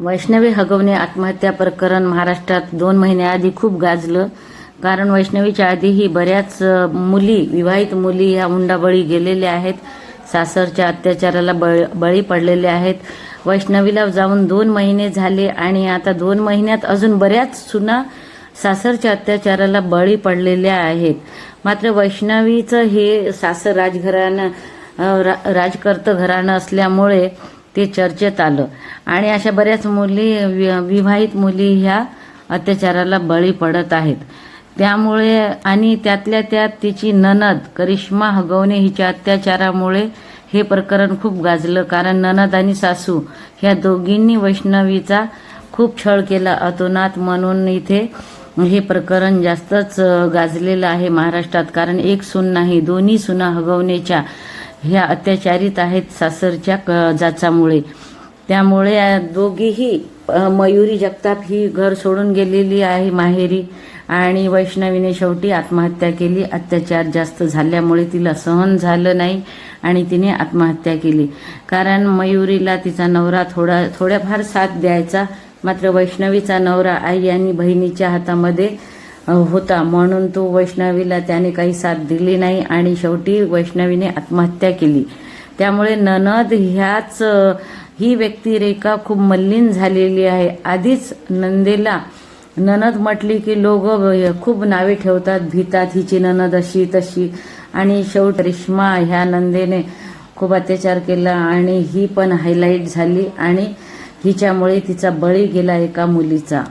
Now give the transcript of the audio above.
वैष्णवी हगवणे आत्महत्या प्रकरण महाराष्ट्रात दोन महिन्याआधी खूप गाजलं. कारण वैष्णवीच्या आधीही बऱ्याच मुली विवाहित मुली ह्या हुंडाबळी गेलेल्या आहेत. सासरच्या अत्याचाराला बळी बळी पडलेल्या आहेत. वैष्णवीला जाऊन दोन महिने झाले आणि आता दोन महिन्यात अजून बऱ्याच सुना सासरच्या अत्याचाराला बळी पडलेल्या आहेत. मात्र वैष्णवीचं हे सासर राजघराणं रा- राजकर्त घराणं असल्यामुळे ते चर्चेत आलं. आणि अशा बऱ्याच मुली वि- विवाहित मुली ह्या अत्याचाराला बळी पडत आहेत. त्यामुळे आणि त्यातल्या त्यात तिची ननद करिश्मा हगवणे हिच्या अत्याचारामुळे हे प्रकरण खूप गाजलं. कारण ननद आणि सासू ह्या दोघींनी वैष्णवीचा खूप छळ केला. अतोनात म्हणून इथे हे प्रकरण जास्तच गाजलेलं आहे महाराष्ट्रात. कारण एक सून नाही दोन्ही सुना हगवण्याच्या ह्या अत्याचारित आहेत सासरच्या क- जाचामुळे. त्यामुळे दोघीही मयुरी जगताप ही घर सोडून गेलेली आहे माहेरी आणि वैष्णवीने शेवटी आत्महत्या केली. अत्याचार जास्त झाल्यामुळे तिला सहन झालं नाही आणि तिने आत्महत्या केली. कारण मयुरीला तिचा नवरा थोडा थोड्याफार साथ द्यायचा. मात्र वैष्णवीचा नवरा आई आणि बहिणीच्या हातामध्ये होता. म्हणून तो वैष्णवीला त्याने काही साथ दिली नाही आणि शेवटी वैष्णवीने आत्महत्या केली. त्यामुळे ननद ह्याच ही व्यक्तिरेखा खूप मल्लीन झालेली आहे. आधीच नंदेला ननद म्हटली की लोक खूप नावे ठेवतात भितात हिची ननद अशी तशी. आणि शेवट रेश्मा ह्या नंदेने खूप अत्याचार केला आणि ही पण हायलाईट झाली आणि हिच्यामुळे तिचा बळी गेला एका मुलीचा.